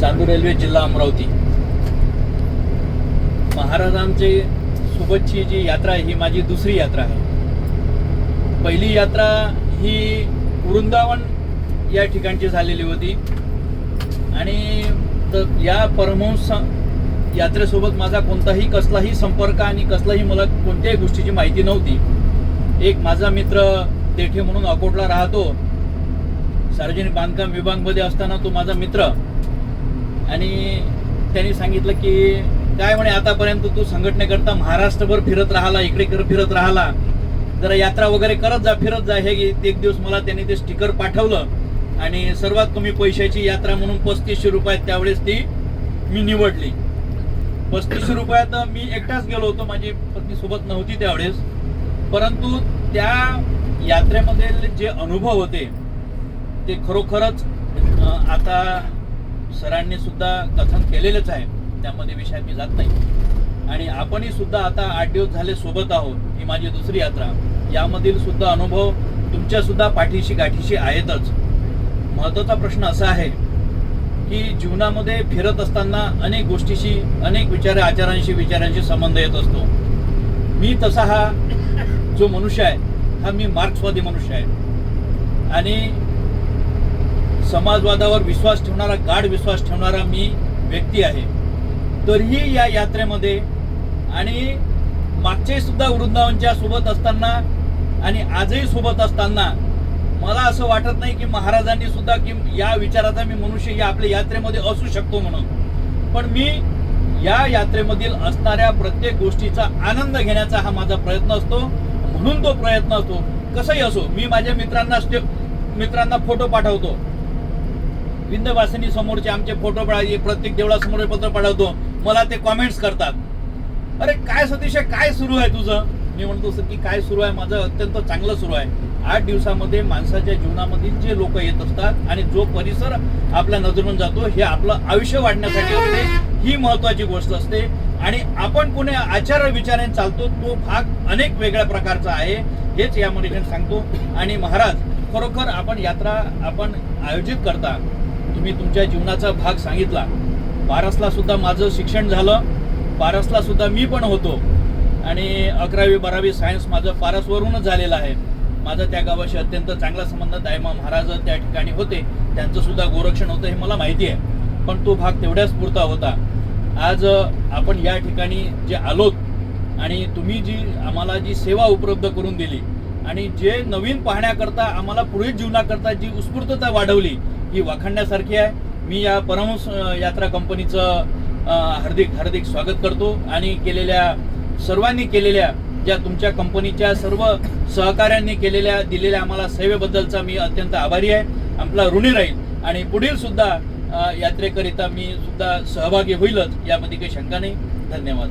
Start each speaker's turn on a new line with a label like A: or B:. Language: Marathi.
A: चांदूर रेल्वे जिल्हा अमरावती. महाराजांचे सोबतची जी यात्रा आहे ही माझी दुसरी यात्रा आहे. पहिली यात्रा ही वृंदावन या ठिकाणची झालेली होती. आणि तर या परमहंस यात्रेसोबत माझा कोणताही कसलाही संपर्क आणि कसलाही मला कोणत्याही गोष्टीची माहिती नव्हती. एक माझा मित्र देठे म्हणून अकोटला राहतो. सार्वजनिक बांधकाम विभागमध्ये असताना तो माझा मित्र. आणि त्यांनी सांगितलं की काय म्हणे आतापर्यंत तू संघटनेकरता महाराष्ट्रभर फिरत राहिला इकडे फिरत राहिला. जरा यात्रा वगैरे करत जा फिरत जा. हे एक दिवस मला त्यांनी ते स्टिकर पाठवलं. आणि सर्वात कमी पैशाची यात्रा म्हणून पस्तीसशे रुपयात त्यावेळेस ती मी निवडली. पस्तीसशे रुपयात मी एकटाच गेलो होतो. माझी पत्नी सोबत नव्हती त्यावेळेस. परंतु त्या यात्रेमध्ये जे अनुभव होते ते खरोखरच आता सरांनी सुद्धा कथन केलेलंच आहे. त्यामध्ये विषयात मी जात नाही. आणि आपणही सुद्धा आता आठ दिवस झाले सोबत आहोत ही माझी दुसरी यात्रा. यामधील सुद्धा अनुभव तुमच्या सुद्धा पाठीशी गाठीशी आहेतच. महत्त्वाचा प्रश्न असा आहे की जीवनामध्ये फिरत असताना अनेक गोष्टीशी अनेक विचार आचारांशी विचारांशी संबंध येत असतो. मी तसा हा जो मनुष्य आहे हा मी मार्क्सवादी मनुष्य आहे. आणि समाजवादावर विश्वास ठेवणारा गाढ विश्वास ठेवणारा मी व्यक्ती आहे. तरीही या यात्रेमध्ये आणि मागचे सुद्धा वृंदावनच्या सोबत असताना आणि आजही सोबत असताना मला असं वाटत नाही की महाराजांनी सुद्धा की या विचाराचा मी मनुष्य या आपल्या यात्रेमध्ये असू शकतो म्हणून. पण मी या यात्रेमधील असणाऱ्या प्रत्येक गोष्टीचा आनंद घेण्याचा हा माझा प्रयत्न असतो. म्हणून तो प्रयत्न असतो. कसंही असो मी माझ्या मित्रांना स्टे मित्रांना फोटो पाठवतो. विंदवासिनी समोरचे आमचे फोटो पडायचे प्रत्येक देवळासमोर पत्र पाठवतो. मला ते कॉमेंट्स करतात. अरे काय सतीश काय सुरू आहे तुझं? मी म्हणतो की काय सुरू आहे? माझं अत्यंत चांगलं सुरू आहे. आठ दिवसामध्ये माणसाच्या जीवनामधील जे लोक येत असतात आणि जो परिसर आपल्या नजरून जातो हे आपलं आयुष्य वाढण्यासाठी असते. ही महत्वाची गोष्ट असते. आणि आपण कोणी आचार विचाराने चालतो तो भाग अनेक वेगळ्या प्रकारचा आहे. हेच यामध्ये मी सांगतो. आणि महाराज खरोखर आपण यात्रा आपण आयोजित करता. तुम्ही तुमच्या जीवनाचा भाग सांगितला. बारसला सुद्धा माझं शिक्षण झालं. बारसला सुद्धा मी पण होतो. आणि अकरावी बारावी सायन्स माझं पारसवरूनच झालेलं आहे. माझा त्या गावाशी अत्यंत चांगला संबंध दायमा महाराज त्या ठिकाणी होते. त्यांचं सुद्धा गोरक्षण होतं हे मला माहिती आहे. पण तो भाग तेवढ्याच पुरता होता. आज आपण या ठिकाणी जे आलोत आणि तुम्ही जी आम्हाला जी सेवा उपलब्ध करून दिली आणि जे नवीन पाहण्याकरता आम्हाला पुढील जीवनाकरता जी उत्स्फूर्तता वाढवली ही वाखाणण्यासारखी आहे. मी या परमहंस यात्रा कंपनीचं हार्दिक हार्दिक स्वागत करतो आणि केलेल्या सर्वांनी केलेल्या ज्या तुमच्या कंपनीच्या सर्व सहकाऱ्यांनी केलेल्या दिलेल्या आम्हाला सेवेबद्दलचा मी अत्यंत आभारी आहे. आपला ऋणी राहील आणि पुढील सुद्धा यात्रेकरिता मी सुद्धा सहभागी होईलच यामध्ये काही शंका नाही. धन्यवाद.